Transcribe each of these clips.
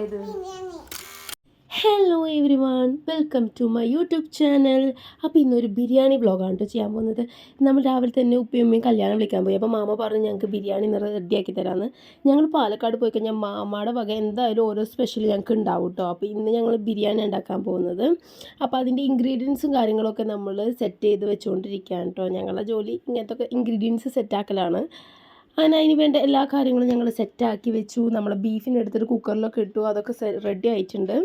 ഏത്? Hello everyone welcome to my YouTube channel അപ്പോൾ ഇന്നൊരു ബിരിയാണി വ്ളോഗാണ് കേട്ടോ ചെയ്യാൻ പോകുന്നത്. നമ്മൾ രാവിലെ തന്നെ ഉപ്പയും ഉമ്മയും കല്യാണം വിളിക്കാൻ പോയി. അപ്പോൾ മാമ പറഞ്ഞു ഞങ്ങൾക്ക് ബിരിയാണി നിറ റെഡിയാക്കി തരാമെന്ന് ഞങ്ങൾ പാലക്കാട് പോയി കഴിഞ്ഞാൽ മാമയുടെ വക എന്തായാലും ഓരോ സ്പെഷ്യൽ ഞങ്ങൾക്ക് ഉണ്ടാവും കേട്ടോ അപ്പോൾ ഇന്ന് ഞങ്ങൾ ബിരിയാണി ഉണ്ടാക്കാൻ പോകുന്നത്. അപ്പോൾ അതിന്റെ ഇൻഗ്രീഡിയൻസും കാര്യങ്ങളൊക്കെ നമ്മൾ സെറ്റ് ചെയ്ത് വെച്ചുകൊണ്ടിരിക്കുകയാണ് കേട്ടോ ഞങ്ങളുടെ ജോലി ഇങ്ങനത്തെ ഒക്കെ ഇൻഗ്രീഡിയൻസ് സെറ്റാക്കലാണ് അങ്ങനെ അതിന് വേണ്ട എല്ലാ കാര്യങ്ങളും ഞങ്ങൾ സെറ്റാക്കി വെച്ചു. നമ്മൾ ബീഫിനെടുത്തിട്ട് കുക്കറിലൊക്കെ ഇട്ടു. അതൊക്കെ റെഡി ആയിട്ടുണ്ട്.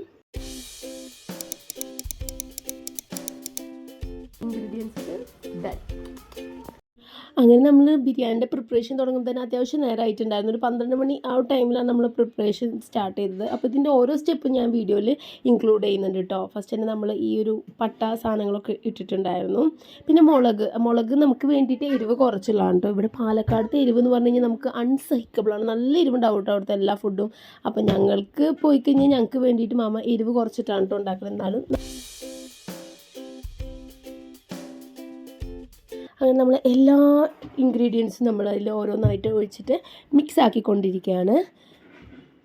അങ്ങനെ നമ്മൾ ബിരിയാണിന്റെ പ്രിപ്പറേഷൻ തുടങ്ങുമ്പോൾ തന്നെ അത്യാവശ്യം നേരമായിട്ടുണ്ടായിരുന്നു ഒരു പന്ത്രണ്ട് മണി ആ ടൈമിലാണ് നമ്മൾ പ്രിപ്പറേഷൻ സ്റ്റാർട്ട് ചെയ്തത്. അപ്പോൾ ഇതിന്റെ ഓരോ സ്റ്റെപ്പും ഞാൻ വീഡിയോയിൽ ഇൻക്ലൂഡ് ചെയ്യുന്നുണ്ട് കേട്ടോ ഫസ്റ്റ് തന്നെ നമ്മൾ ഈ ഒരു പട്ട സാധനങ്ങളൊക്കെ ഇട്ടിട്ടുണ്ടായിരുന്നു. പിന്നെ മുളക്. മുളക് നമുക്ക് വേണ്ടിയിട്ട് എരിവ് കുറച്ചുള്ളതാണ് കേട്ടോ ഇവിടെ പാലക്കാടത്തെ എരിവ് എന്ന് പറഞ്ഞു കഴിഞ്ഞാൽ നമുക്ക് അൺസഹിക്കബിളാണ് നല്ല എരിവുണ്ടാവും കേട്ടോ അവിടുത്തെ എല്ലാ ഫുഡും അപ്പോൾ ഞങ്ങൾക്ക് പോയി കഴിഞ്ഞാൽ ഞങ്ങൾക്ക് വേണ്ടിയിട്ട് മാമ എരിവ് കുറച്ചിട്ടാണ് കേട്ടോ ഉണ്ടാക്കുന്നത് എന്നാലും അങ്ങനെ നമ്മൾ എല്ലാ ഇൻഗ്രീഡിയൻസും നമ്മൾ അതിൽ ഓരോന്നായിട്ട് ഒഴിച്ചിട്ട് മിക്സ് ആക്കിക്കൊണ്ടിരിക്കുകയാണ്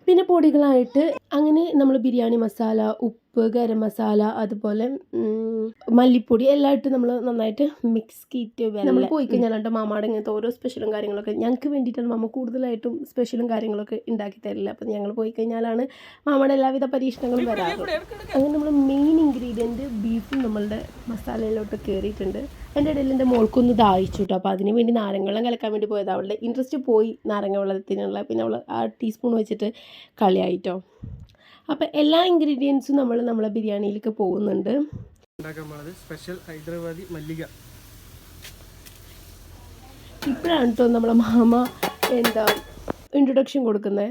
പിന്നെ പൊടികളായിട്ട് അങ്ങനെ നമ്മൾ ബിരിയാണി മസാല ഉപ്പ് ഗരം മസാല അതുപോലെ മല്ലിപ്പൊടി എല്ലാം ഇട്ട് നമ്മൾ നന്നായിട്ട് മിക്സ് കീറ്റ് നമ്മൾ പോയി കഴിഞ്ഞാൽ മാമാടെ ഇങ്ങനത്തെ ഓരോ സ്പെഷ്യലും കാര്യങ്ങളൊക്കെ ഞങ്ങൾക്ക് വേണ്ടിയിട്ടാണ് മാമ കൂടുതലായിട്ടും സ്പെഷ്യലും കാര്യങ്ങളൊക്കെ ഉണ്ടാക്കി തരില്ല അപ്പം ഞങ്ങൾ പോയി കഴിഞ്ഞാലാണ് മാമയുടെ എല്ലാവിധ പരീക്ഷണങ്ങളും വരാറ്. അങ്ങനെ നമ്മൾ മെയിൻ ഇൻഗ്രീഡിയന്റ് ബീഫും നമ്മളുടെ മസാലയിലോട്ട് കയറിയിട്ടുണ്ട് എന്റെ ഇടയിൽ എന്റെ മോൾക്കൊന്ന് ദാഹിച്ചു കേട്ടോ അപ്പോൾ അതിന് വേണ്ടി നാരങ്ങ വെള്ളം കലക്കാൻ വേണ്ടി പോയത്. അവളുടെ ഇൻട്രസ്റ്റ് പോയി നാരങ്ങ വെള്ളത്തിനുള്ള പിന്നെ അവൾ ആ ടീസ്പൂൺ വെച്ചിട്ട് കളിയായിട്ടോ അപ്പോൾ എല്ലാ ഇൻഗ്രീഡിയൻസും നമ്മൾ നമ്മളെ ബിരിയാണിയിലേക്ക് പോകുന്നുണ്ട്. ഉണ്ടാക്കാൻ പോണത് സ്പെഷ്യൽ ഹൈദരാബാദി മല്ലിക. ഇപ്പോഴാണ് കേട്ടോ നമ്മളെ മാമ എന്താ ഇൻട്രൊഡക്ഷൻ കൊടുക്കുന്നത്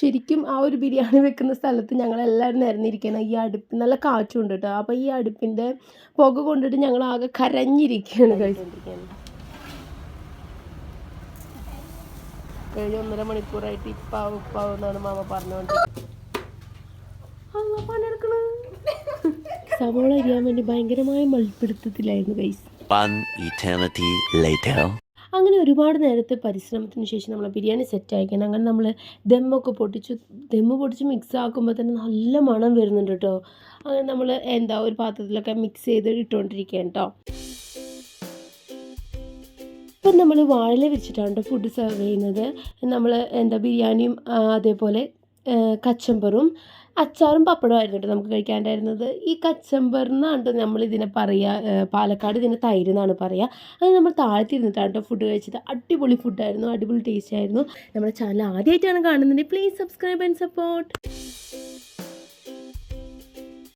ശരിക്കും ആ ഒരു ബിരിയാണി വെക്കുന്ന സ്ഥലത്ത് ഞങ്ങളെല്ലാവരും നിരന്നിരിക്കണം ഈ അടുപ്പ് നല്ല കാറ്റുണ്ട് കേട്ടോ അപ്പോൾ ഈ അടുപ്പിന്റെ പുക കൊണ്ടിട്ട് ഞങ്ങൾ ആകെ കരഞ്ഞിരിക്കുകയാണ് കഴിച്ചുകൊണ്ടിരിക്കുകയാണ് കഴിഞ്ഞ ഒന്നര മണിക്കൂറായിട്ട് ഇപ്പാവും ഇപ്പാവും എന്നാണ് മാമ പറഞ്ഞുകൊണ്ട് സവോള അരിയാൻ വേണ്ടി ഭയങ്കരമായ മൽപ്പിടുത്തത്തിലായിരുന്നു eternity later. അങ്ങനെ ഒരുപാട് നേരത്തെ പരിശ്രമത്തിന് ശേഷം നമ്മൾ ബിരിയാണി സെറ്റ് ആയിക്കണം. അങ്ങനെ നമ്മൾ ദമ്മൊക്കെ പൊട്ടിച്ചു. ദമ്മ് പൊട്ടിച്ച് മിക്സ് ആക്കുമ്പോൾ തന്നെ നല്ല മണം വരുന്നുണ്ട് കേട്ടോ അങ്ങനെ നമ്മൾ എന്താ ഒരു പാത്രത്തിലൊക്കെ മിക്സ് ചെയ്ത് ഇട്ടുകൊണ്ടിരിക്കുകയാണ് കേട്ടോ ഇപ്പം നമ്മൾ വാഴല വെച്ചിട്ടാണ് ഫുഡ് സെർവ് ചെയ്യുന്നത്. നമ്മൾ എന്താ ബിരിയാണിയും അതേപോലെ കച്ചമ്പറും അച്ചാറും പപ്പടവും ആയിരുന്നു കേട്ടോ നമുക്ക് കഴിക്കാണ്ടായിരുന്നത് ഈ കച്ചമ്പറിനാണ് നമ്മൾ ഇതിനെ പറയുക പാലക്കാട് ഇതിനെ തൈര് എന്നാണ് പറയുക അത് നമ്മൾ താഴ്ത്തിരുന്നിട്ടാണ് കേട്ടോ ഫുഡ് കഴിച്ചത്. അടിപൊളി ഫുഡായിരുന്നു അടിപൊളി ടേസ്റ്റ് ആയിരുന്നു. നമ്മുടെ ചാനൽ ആദ്യമായിട്ടാണ് കാണുന്നത് പ്ലീസ് സബ്സ്ക്രൈബ് ആൻഡ് സപ്പോർട്ട്